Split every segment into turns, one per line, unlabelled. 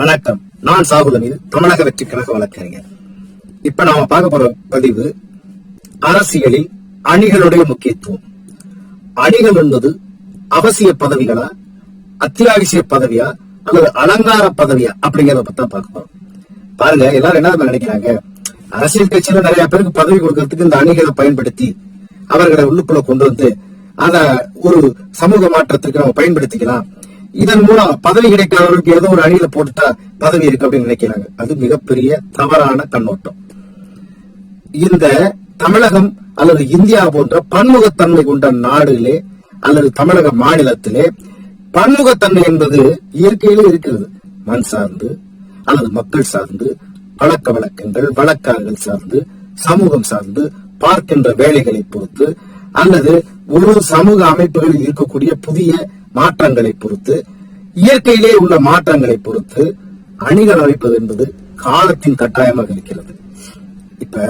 வணக்கம். நான் சாகுலமீது தமிழக வெற்றி கழக வழக்கறிஞர். இப்ப நாம பார்க்க போற பதிவு அரசியலில் அணிகளுடைய முக்கியத்துவம். அணிகள் என்பது அவசிய பதவிகளா அத்தியாவசிய பதவியா அல்லது அலங்கார பதவியா அப்படிங்கறத பத்தி தான் பார்க்க போறோம். பாருங்க எல்லாரும் என்ன நினைக்கிறாங்க? அரசியல் கட்சியில நிறைய பேருக்கு பதவி கொடுக்கறதுக்கு இந்த அணிகளை பயன்படுத்தி அவர்களை உள்ளுக்குள்ள கொண்டு வந்து அத ஒரு சமூக மாற்றத்துக்கு நம்ம பயன்படுத்திக்கலாம். இதன் மூலம் பதவி கிடைக்காதவர்களுக்கு ஏதோ ஒரு அணியில போட்டுட்டா பதவி இருக்கு அப்படின்னு நினைக்கிறாங்க. அது மிகப்பெரிய தவறான கண்ணோட்டம் இந்த தமிழகம் அல்லது இந்தியா போன்ற பன்முகத்தன்மை கொண்ட நாடுகளே அல்லது தமிழக மாநிலத்திலே பன்முகத்தன்மை என்பது இயற்கையிலே இருக்கிறது. மண் சார்ந்து அல்லது மக்கள் சார்ந்து பழக்க வழக்கங்கள் வழக்காறுகள் சார்ந்து சமூகம் சார்ந்து பார்க்கின்ற வேலைகளை பொறுத்து அல்லது ஒரு சமூக அமைப்புகளில் இருக்கக்கூடிய புதிய மாற்றங்களை பொறுத்து இயற்கையிலே உள்ள மாற்றங்களை பொறுத்து அணிகள் அமைப்பது என்பது காலத்தின் கட்டாயமாக இருக்கிறது. இப்ப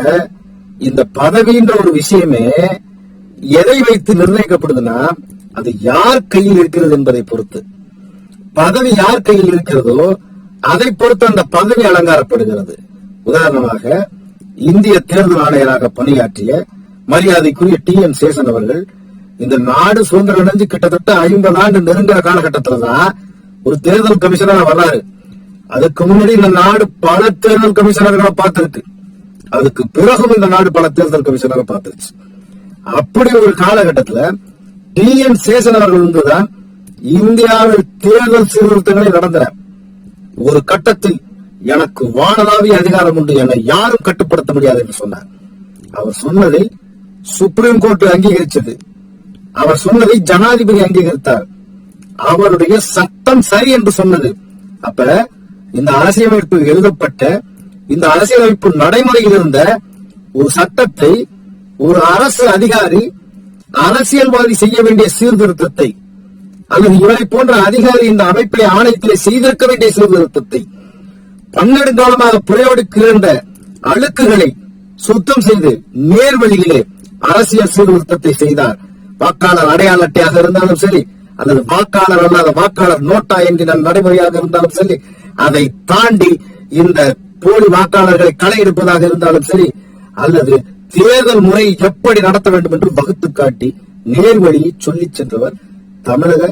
இந்த பதவின்ற ஒரு விஷயமே எதை வைத்து நிர்ணயிக்கப்படுதுன்னா அது யார் கையில் இருக்கிறது என்பதை பொறுத்து. பதவி யார் கையில் இருக்கிறதோ அதை பொறுத்து அந்த பதவி அலங்காரப்படுகிறது. உதாரணமாக இந்திய தேர்தல் ஆணையராக பணியாற்றிய மரியாதைக்குரிய டி என் சேஷன் அவர்கள் இந்த நாடு சுதந்திரம் அடைஞ்சு கிட்டத்தட்ட ஐம்பது ஆண்டு நெருங்குற காலகட்டத்துல தான் ஒரு தேர்தல் கமிஷனரா வர்றாரு. அதுக்கு முன்னாடி இந்த நாடு பல தேர்தல் கமிஷனர்களை பார்த்திருக்கு. அதுக்கு பிறகும் இந்த நாடு பல தேர்தல் கமிஷனரை பார்த்துருச்சு. அப்படி ஒரு காலகட்டத்துல டி என் சேசன் அவர்கள் வந்துதான் இந்தியாவில் தேர்தல் சீர்திருத்தங்களை நடந்தன ஒரு கட்டத்தில் எனக்கு வானளாவிய அதிகாரம் உண்டு என்னை யாரும் கட்டுப்படுத்த முடியாது என்று சொன்னார். அவர் சொன்னதை சுப்ரீம் கோர்ட் அங்கீகரிச்சது. அவர் சொன்னதை ஜனாதிபதி அங்கீகரித்தார். அவருடைய சட்டம் சரி என்று சொன்னது. அப்ப இந்த அரசியலமைப்பு எழுதப்பட்ட இந்த அரசியலமைப்பு நடைமுறையில் இருந்த ஒரு சட்டத்தை ஒரு அரசு அதிகாரி அரசியல்வாதி செய்ய வேண்டிய சீர்திருத்தத்தை அல்லது இவரை போன்ற அதிகாரி இந்த அமைப்பிலே ஆணையத்திலே செய்திருக்க வேண்டிய சீர்திருத்தத்தை பன்னெடுங்காலமாக புறையோடுக்கு இருந்த அழுக்குகளை சுத்தம் செய்து நேர்வழியிலே அரசியல் சீர்திருத்தத்தை செய்தார். வாக்காளர் அடையாள அட்டையாக இருந்தாலும் சரி அல்லது வாக்காளர் அல்லாத வாக்காளர் நோட்டா என்கிற நடைமுறையாக இருந்தாலும் சரி அதை தாண்டி இந்த போலி வாக்காளர்களை களை எடுப்பதாக இருந்தாலும் சரி அல்லது தேர்தல் முறை எப்படி நடத்த வேண்டும் என்று வகுத்து காட்டி நேர்வழியை சொல்லி சென்றவர் தமிழக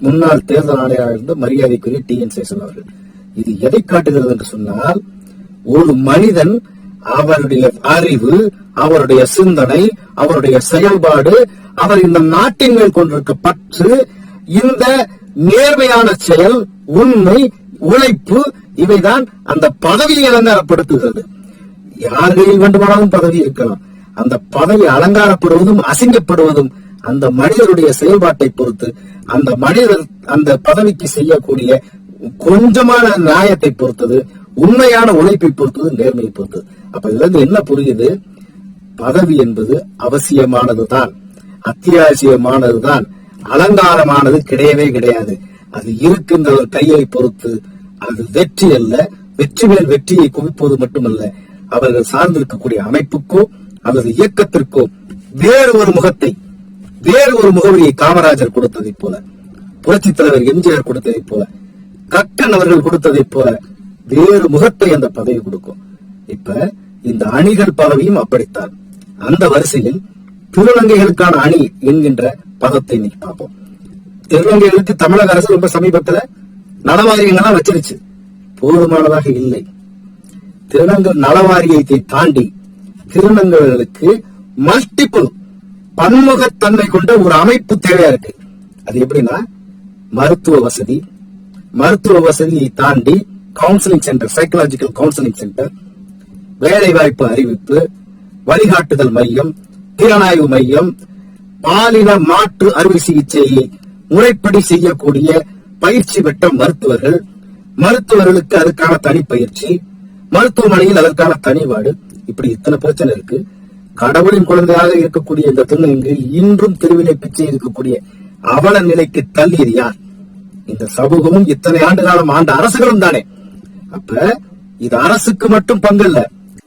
முன்னாள் தேர்தல் ஆணையராக இருந்த மரியாதைக்குரிய டி என் சேசன் அவர்கள். இது எதை காட்டுகிறது என்று சொன்னால் ஒரு மனிதன் அவருடைய அறிவு அவருடைய சிந்தனை அவருடைய செயல்பாடு அவர் இந்த நாட்டின் மேல் கொண்டிருக்க பற்று இந்த நேர்மையான செயல் உண்மை உழைப்பு இவைதான் அந்த பதவியை அலங்காரப்படுத்துகிறது. யார் கையில் வேண்டுமானாலும் பதவி இருக்கலாம். அந்த பதவி அலங்காரப்படுவதும் அசிங்கப்படுவதும் அந்த மனிதருடைய செயல்பாட்டை பொறுத்து அந்த மனிதர் அந்த பதவிக்கு செய்யக்கூடிய கொஞ்சமான நியாயத்தை பொறுத்தது உண்மையான உழைப்பை பொறுத்தது நேர்மையை பொறுத்தது. அப்ப இதுல இருந்து என்ன புரியுது? பதவி என்பது அவசியமானது தான் அத்தியாவசியமானது தான் அலங்காரமானது கிடையவே கிடையாது. அது இருக்கின்ற ஒரு கையை பொறுத்து அது வெற்றி அல்ல. வெற்றி மேல் வெற்றியை குவிப்பது மட்டுமல்ல. அவர்கள் சார்ந்திருக்கக்கூடிய அமைப்புக்கோ அல்லது இயக்கத்திற்கோ வேறு ஒரு முகத்தை வேறு ஒரு முகவரியை காமராஜர் கொடுத்ததைப் போல புரட்சி தலைவர் எம்ஜிஆர் கொடுத்ததைப் போல கக்கன் அவர்கள் கொடுத்ததைப் போல வேறு முகத்தை அந்த பதவி கொடுக்கும். இப்ப இந்த அணிகள் பதவியும் அப்படித்தான். அந்த வரிசையில் திருநங்கைகளுக்கான அணி என்கின்ற பதத்தை இன்னைக்கு பார்ப்போம். திருநங்கைகளுக்கு தமிழக அரசு ரொம்ப சமீபத்துல நலவாரியங்கள்லாம் வச்சிருச்சு. போதுமானதாக இல்லை. திருநங்கை நலவாரியத்தை தாண்டி திருநங்கைகளுக்கு மல்டிபிள் பன்முகத்தன்மை கொண்ட ஒரு அமைப்பு தேவையா இருக்கு. அது எப்படின்னா மருத்துவ வசதி. மருத்துவ வசதியை தாண்டி counselling centre psychological counselling centre வேலைவாய்ப்பு அறிவிப்பு வழிகாட்டுதல் மையம் திறனாய்வு மையம் பாலின மாற்று அறுவை சிகிச்சையை முறைப்படி செய்யக்கூடிய பயிற்சி பெற்ற மருத்துவர்கள் மருத்துவர்களுக்கு அதுக்கான தனிப்பயிற்சி மருத்துவமனையில் அதற்கான தனிவாடு. இப்படி இத்தனை பிரச்சனை இருக்கு. கடவுளின் குழந்தையாக இருக்கக்கூடிய இந்த திருநங்கை இன்றும் திருவினை பிச்சை இருக்கக்கூடிய அவல நிலைக்கு தள்ளியது யார்? இந்த சமூகமும் இத்தனை ஆண்டு காலம் ஆண்ட அரசுகளும் தானே. அப்ப இது அரசுக்கு மட்டும் பங்கல்ல.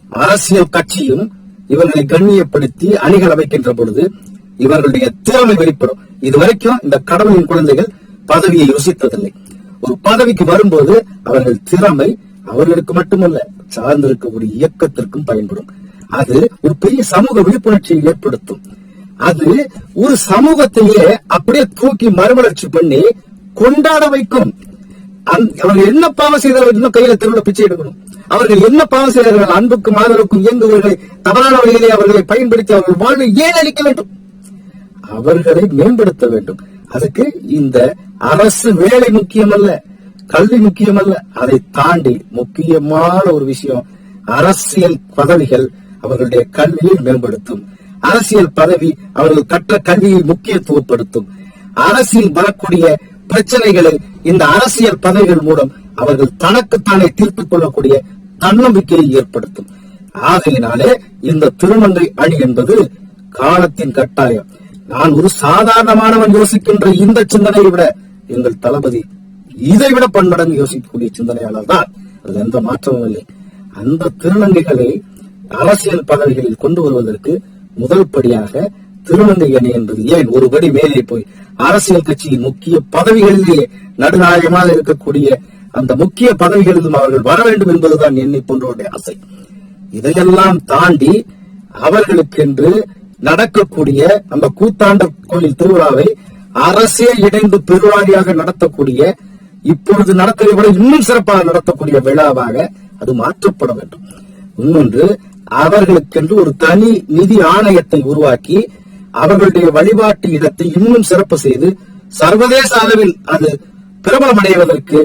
அரசியல் கட்சியும் இவர்களை கண்ணியப்படுத்தி அணிகள் அமைக்கின்ற பொழுது இவர்களுடைய திறமை வெளிப்படும். இதுவரைக்கும் இந்த கடவுளின் குழந்தைகள் பதவியை யோசித்ததில்லை. ஒரு பதவிக்கு வரும்போது அவர்கள் திறமை அவர்களுக்கு மட்டுமல்ல சார்ந்திருக்கக்கூடிய இயக்கத்திற்கும் பயன்படும். அது ஒரு பெரிய சமூக விழிப்புணர்ச்சியை ஏற்படுத்தும். அது ஒரு சமூகத்தையே அப்படியே தூக்கி மறுமலர்ச்சி பண்ணி கொண்டாட வைக்கும். அவர்கள் என்ன பாவம் செய்தார்கள் கையில திருவிழா பிச்சை எடுக்கணும். அவர்கள் என்ன பாவம் செய்தார்கள்? அன்புக்கும் ஆதரவுக்கும் இயங்குவர்களை தவறான வழியிலே அவர்களை பயன்படுத்தி அவர்கள் வாழ்வை ஏன் அளிக்க வேண்டும்? அவர்களை மேம்படுத்த வேண்டும். அதுக்கு இந்த அரசு வேலை முக்கியமல்ல கல்வி முக்கியமல்ல. அதை தாண்டி முக்கியமான ஒரு விஷயம் அரசியல் பதவிகள் அவர்களுடைய கல்வியை மேம்படுத்தும். அரசியல் பதவி அவர்கள் கற்ற கல்வியை முக்கியத்துவப்படுத்தும். அரசியல் வரக்கூடிய பிரச்சனைகளை இந்த அரசியல் பதவிகள் மூலம் அவர்கள் தனக்குத்தானே தீர்த்துக் கொள்ளக்கூடிய தன்னம்பிக்கையை ஏற்படுத்தும். ஆகையினாலே இந்த திருநங்கை அணி என்பது காலத்தின் கட்டாயம். நான் ஒரு சாதாரணமானவன் யோசிக்கின்ற இந்த சிந்தனையை விட எங்கள் தளபதி இதை விட பன்மடங்கு யோசிக்கக்கூடிய சிந்தனையாளர் தான். அது எந்த மாற்றமும் இல்லை. அந்த திருநங்கைகளை அரசியல் பதவிகளில் கொண்டு வருவதற்கு முதல் படியாக திருநங்கை அணி என்பது ஏன் ஒரு படி மேலே போய் அரசியல் கட்சியின் முக்கிய பதவிகளிலேயே நடுநாயகமாக இருக்கக்கூடிய அந்த முக்கிய பதவிகளிலும் அவர்கள் வர வேண்டும் என்பதுதான் என்னை போன்றவருடைய ஆசை. இதையெல்லாம் தாண்டி அவர்களுக்கென்று நடக்கக்கூடிய நம்ம கூத்தாண்ட கோயில் திருவிழாவை அரசே இணைந்து பெருவாரியாக நடத்தக்கூடிய இப்பொழுது நடக்கிறதை விட இன்னும் சிறப்பாக நடத்தக்கூடிய விழாவாக அது மாற்றப்பட வேண்டும். இன்னொன்று அவர்களுக்கென்று ஒரு தனி நிதி ஆணையத்தை உருவாக்கி அவர்களுடைய வழிபாட்டு இடத்தை இன்னும் சிறப்பு செய்து சர்வதேச அளவில் அது பிரபலமடைவதற்கு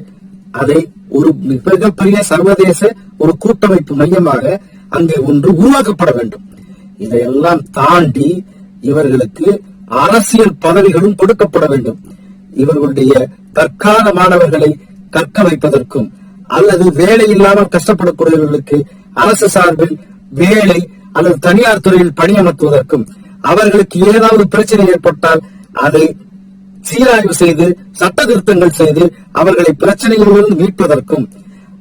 அதை ஒரு மிகப்பெரிய சர்வதேச ஒரு கூட்டமைப்பு மையமாக அங்கே ஒன்று உருவாக்கப்பட வேண்டும். இதையெல்லாம் தாண்டி இவர்களுக்கு அரசியல் பதவிகளும் கொடுக்கப்பட வேண்டும். இவர்களுடைய தற்கால மாணவர்களை கற்க வைப்பதற்கும் அல்லது வேலை இல்லாமல் கஷ்டப்படக்கூடியவர்களுக்கு அரசு சார்பில் வேலை அல்லது தனியார் துறையில் பணியமர்த்துவதற்கும் அவர்களுக்கு ஏதாவது பிரச்சனை ஏற்பட்டால் அதை சீராய்வு செய்து சட்ட திருத்தங்கள் செய்து அவர்களை பிரச்சனைகளிலிருந்து மீட்பதற்கும்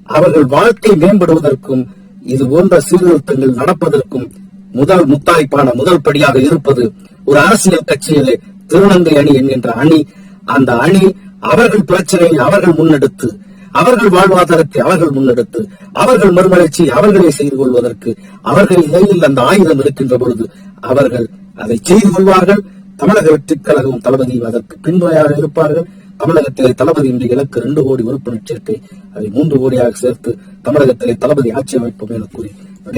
அவர்கள் வாழ்க்கை மேம்படுவதற்கும் இது போன்ற சீர்திருத்தங்கள் நடப்பதற்கும் முதல் முத்தாய்ப்பான முதல் படியாக இருப்பது ஒரு அரசியல் கட்சியிலே திருநங்கை அணி என்கின்ற அணி. அந்த அணி அவர்கள் பிரச்சனையை அவர்கள் முன்னெடுத்து அவர்கள் வாழ்வாதாரத்தை அவர்கள் முன்னெடுத்து அவர்கள் மறுமலர்ச்சி அவர்களே செய்து கொள்வதற்கு அவர்கள் இடையில் அந்த ஆயுதம் இருக்கின்ற பொழுது அவர்கள் அதை செய்து கொள்வார்கள். தமிழக வெற்றிக் கழகம் தளபதி அதற்கு பின்புறையாக இருப்பார்கள். தமிழகத்திலே தளபதி இன்று இலக்கு இரண்டு கோடி உறுப்பினர் சேர்க்கை. அதை மூன்று கோடியாக சேர்த்து தமிழகத்திலே தளபதி ஆட்சி அமைப்போம் என கூறி